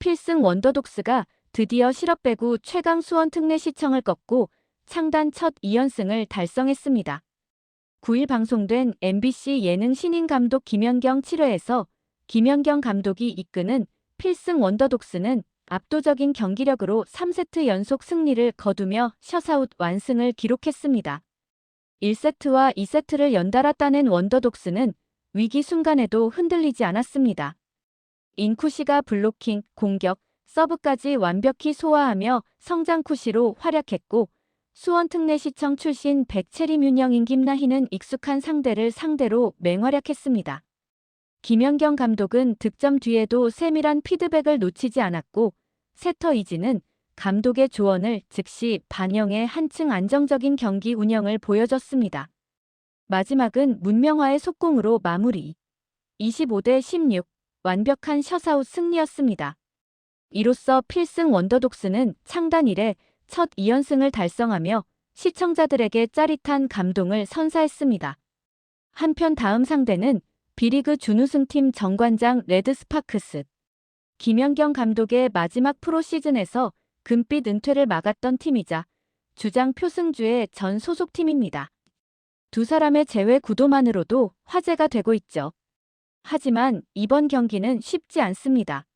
필승 원더독스가 드디어 실업배구 최강 수원 특내 시청을 꺾고 창단 첫 2연승을 달성했습니다. 9일 방송된 MBC 예능 신인 감독 김연경 7회에서 김연경 감독이 이끄는 필승 원더독스는 압도적인 경기력으로 3세트 연속 승리를 거두며 셔사웃 완승을 기록했습니다. 1세트와 2세트를 연달아 따낸 원더독스는 위기 순간에도 흔들리지 않았습니다. 인쿠시가 블로킹, 공격, 서브까지 완벽히 소화하며 성장 쿠시로 활약했고 수원 특내시청 출신 백채림 윤영인 김나희는 익숙한 상대를 상대로 맹활약했습니다. 김연경 감독은 득점 뒤에도 세밀한 피드백을 놓치지 않았고 세터 이지는 감독의 조언을 즉시 반영해 한층 안정적인 경기 운영을 보여줬습니다. 마지막은 문명화의 속공으로 마무리. 25대 16 완벽한 셔사웃 승리였습니다. 이로써 필승 원더독스는 창단 이래 첫 2연승을 달성하며 시청자들에게 짜릿한 감동을 선사했습니다. 한편 다음 상대는 비리그 준우승팀 정관장 레드스파크스. 김연경 감독의 마지막 프로 시즌에서 금빛 은퇴를 막았던 팀이자 주장 표승주의 전 소속팀입니다. 두 사람의 제외 구도만으로도 화제가 되고 있죠. 하지만 이번 경기는 쉽지 않습니다.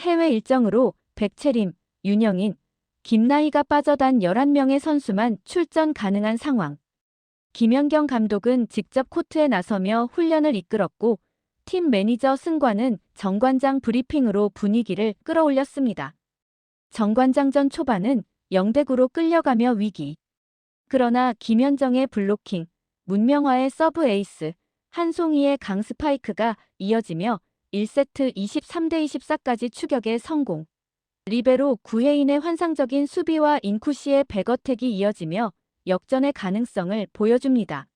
해외 일정으로 백채림, 윤영인, 김나희가 빠져단 11명의 선수만 출전 가능한 상황. 김연경 감독은 직접 코트에 나서며 훈련을 이끌었고 팀 매니저 승관은 정관장 브리핑으로 분위기를 끌어올렸습니다. 정관장전 초반은 0대9로 끌려가며 위기. 그러나 김현정의 블로킹, 문명화의 서브 에이스, 한송이의 강 스파이크가 이어지며 1세트 23대 24까지 추격에 성공. 리베로 구혜인의 환상적인 수비와 인쿠시의 백어택이 이어지며 역전의 가능성을 보여줍니다.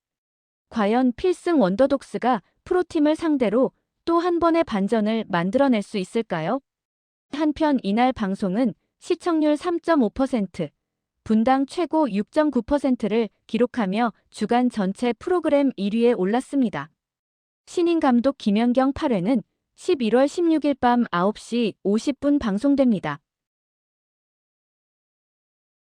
과연 필승 원더독스가 프로팀을 상대로 또 한 번의 반전을 만들어낼 수 있을까요? 한편 이날 방송은 시청률 3.5%, 분당 최고 6.9%를 기록하며 주간 전체 프로그램 1위에 올랐습니다. 신인 감독 김연경 8회는 11월 16일 밤 9시 50분 방송됩니다.